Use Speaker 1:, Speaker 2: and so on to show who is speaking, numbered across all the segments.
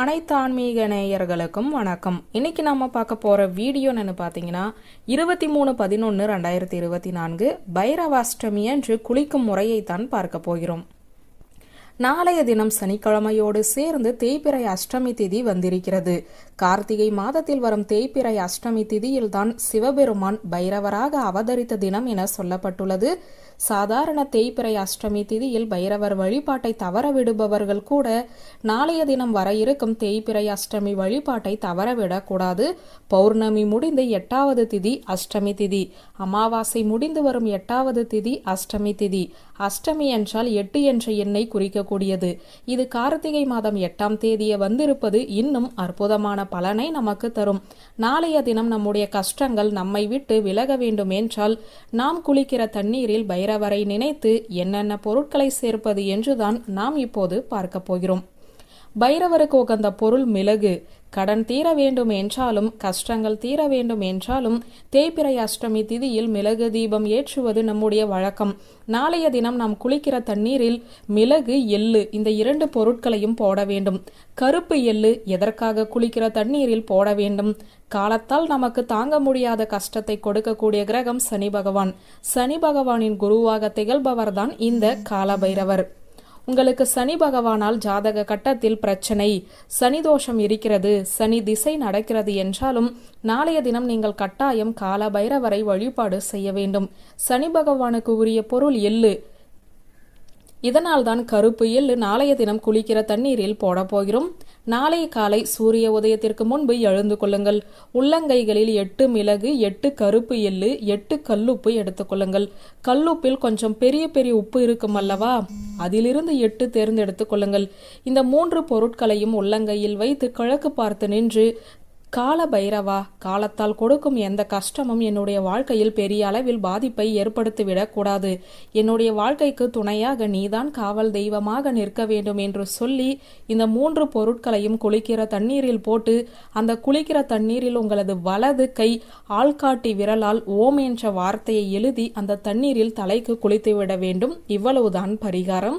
Speaker 1: அனைத்து ஆன்மீக நேயர்களுக்கும் வணக்கம். இன்னைக்கு நாம பார்க்க போற வீடியோன்னு பார்த்தீங்கன்னா இருபத்தி மூணு பதினொன்று ரெண்டாயிரத்தி இருபத்தி நான்கு பைரவாஷ்டமி என்று குளிக்கும் முறையை தான் பார்க்க போகிறோம். நாளைய தினம் சனிக்கிழமையோடு சேர்ந்து தேய்பிறை அஷ்டமி திதி வந்திருக்கிறது. கார்த்திகை மாதத்தில் வரும் தேய்பிறை அஷ்டமி திதியில்தான் சிவபெருமான் பைரவராக அவதரித்த தினம் என சொல்லப்பட்டுள்ளது. சாதாரண தேய்பிறை அஷ்டமி திதியில் பைரவர் வழிபாட்டை தவற விடுபவர்கள் கூட நாளைய தினம் வர இருக்கும் தேய்பிறை அஷ்டமி வழிபாட்டை தவறவிடக்கூடாது பௌர்ணமி முடிந்து எட்டாவது திதி அஷ்டமி திதி அமாவாசை முடிந்து வரும் எட்டாவது திதி அஷ்டமி திதி. அஷ்டமி என்றால் எட்டு என்ற எண்ணை குறிக்க குறிக்கக்கூடியது இது கார்த்திகை மாதம் எட்டாம் தேதிய வந்திருப்பது இன்னும் அற்புதமான பலனை நமக்கு தரும். நாளைய தினம் நம்முடைய கஷ்டங்கள் நம்மை விட்டு விலக வேண்டும் என்றால் நாம் குளிக்கிற தண்ணீரில் பைரவரை நினைத்து என்னென்ன பொருட்களை சேர்ப்பது என்றுதான் நாம் இப்போது பார்க்க போகிறோம். பைரவருக்கு உகந்த பொருள் மிளகு. கடன் தீர வேண்டும் என்றாலும் கஷ்டங்கள் தீர வேண்டும் என்றாலும் தேய்பிறை அஷ்டமி திதியில் மிளகு தீபம் ஏற்றுவது நம்முடைய வழக்கம். நாளைய தினம் நாம் குளிக்கிற தண்ணீரில் மிளகு எள்ளு இந்த இரண்டு பொருட்களையும் போட வேண்டும். கருப்பு எள்ளு எதற்காக குளிக்கிற தண்ணீரில் போட வேண்டும்? காலத்தால் நமக்கு தாங்க முடியாத கஷ்டத்தை கொடுக்கக்கூடிய கிரகம் சனி பகவான். சனி பகவானின் குருவாக திகழ்பவர்தான் இந்த காலபைரவர். உங்களுக்கு சனி பகவானால் ஜாதக கட்டத்தில் பிரச்சனை. சனி தோஷம் இருக்கிறது சனி திசை நடக்கிறது என்றாலும் நாளைய தினம் நீங்கள் கட்டாயம் கால பைரவரை வழிபாடு செய்ய வேண்டும். சனி பகவானுக்கு உரிய பொருள் எள்ளு. இதனால் தான் கருப்பு எள்ளு நாளைய தினம் குளிக்கிற தண்ணீரில் போடப்போகிறோம் நாளை காலை சூரிய உதயத்திற்கு முன்பு எழுந்து கொள்ளுங்கள். உள்ளங்கைகளில் எட்டு மிளகு எட்டு கருப்பு எள்ளு எட்டு கல்லுப்பு எடுத்துக்கொள்ளுங்கள் கல்லுப்பில் கொஞ்சம் பெரிய பெரிய உப்பு இருக்கும் அல்லவா? அதிலிருந்து எட்டு தேர்ந்தெடுத்துக் கொள்ளுங்கள். இந்த மூன்று பொருட்களையும் உள்ளங்கையில் வைத்து கிழக்கு பார்த்து நின்று கால பைரவா காலத்தால் கொடுக்கும் எந்த கஷ்டமும் என்னுடைய வாழ்க்கையில் பெரிய அளவில் பாதிப்பை ஏற்படுத்திவிடக் கூடாது. என்னுடைய வாழ்க்கைக்கு துணையாக நீதான் காவல் தெய்வமாக நிற்க வேண்டும் என்று சொல்லி இந்த மூன்று பொருட்களையும் குளிக்கிற தண்ணீரில் போட்டு அந்த குளிக்கிற தண்ணீரில் உங்களது வலது கை ஆள்காட்டி விரலால் ஓம் என்ற வார்த்தையை எழுதி அந்த தண்ணீரில் தலைக்கு குளித்துவிட வேண்டும். இவ்வளவுதான் பரிகாரம்.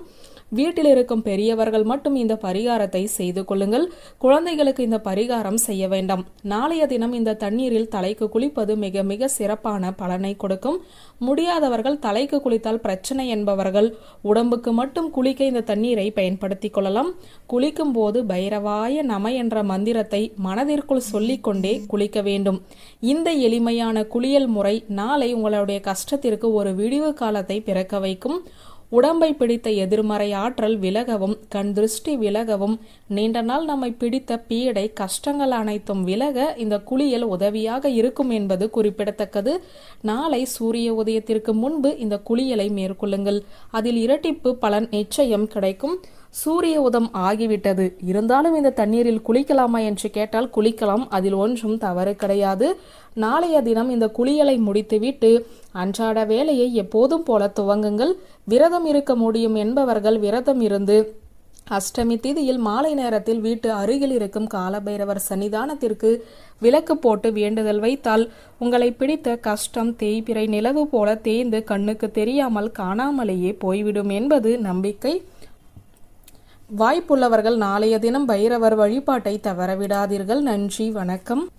Speaker 1: வீட்டில் இருக்கும் பெரியவர்கள் மட்டும் இந்த பரிகாரத்தை செய்து கொள்ளுங்கள். குழந்தைகளுக்கு இந்த பரிகாரம் செய்ய வேண்டாம். நாளைய தினம் இந்த தண்ணீரில் தலைக்கு குளிப்பது மிக மிக சிறப்பான பலனை கொடுக்கும். முடியாதவர்கள் தலைக்கு குளித்தால் பிரச்சனை என்பவர்கள். உடம்புக்கு மட்டும் குளிக்க இந்த தண்ணீரை பயன்படுத்திக் கொள்ளலாம். குளிக்கும் போது பைரவாய நம என்ற மந்திரத்தை மனதிற்குள் சொல்லிக்கொண்டே குளிக்க வேண்டும். இந்த எளிமையான குளியல் முறை நாளை உங்களுடைய கஷ்டத்திற்கு ஒரு விடிவு காலத்தை பிறக்க வைக்கும். உடம்பை பிடித்த எதிர்மறை ஆற்றல் விலகவும் கண் திருஷ்டி விலகவும் நீண்ட நாள் நம்மை பிடித்த பீடை கஷ்டங்கள் அனைத்தும் விலக இந்த குளியல் உதவியாக இருக்கும் என்பது குறிப்பிடத்தக்கது. நாளை சூரிய உதயத்திற்கு முன்பு இந்த குளியலை மேற்கொள்ளுங்கள். அதில் இரட்டிப்பு பலன் நிச்சயம் கிடைக்கும். சூரிய உதம் ஆகிவிட்டது. இருந்தாலும் இந்த தண்ணீரில் குளிக்கலாமா என்று கேட்டால் குளிக்கலாம். அதில் ஒன்றும் தவறு கிடையாது. நாளைய தினம் இந்த குளியலை முடித்துவிட்டு அன்றாட வேலையை எப்போதும் போல துவங்குங்கள். விரதம் இருக்க முடியும் என்பவர்கள் விரதம் இருந்து அஷ்டமி திதியில் மாலை நேரத்தில் வீட்டு அருகில் இருக்கும் காலபைரவர் சன்னிதானத்திற்கு விளக்கு போட்டு வேண்டுதல் வைத்தால் உங்களை பிடித்த கஷ்டம் தேய்பிறை நிலவு போல தேய்ந்து கண்ணுக்கு தெரியாமல் காணாமலேயே போய்விடும் என்பது நம்பிக்கை. வாய்ப்புள்ளவர்கள் நாளைய தினம் பைரவர் வழிபாட்டை தவறவிடாதீர்கள். நன்றி வணக்கம்.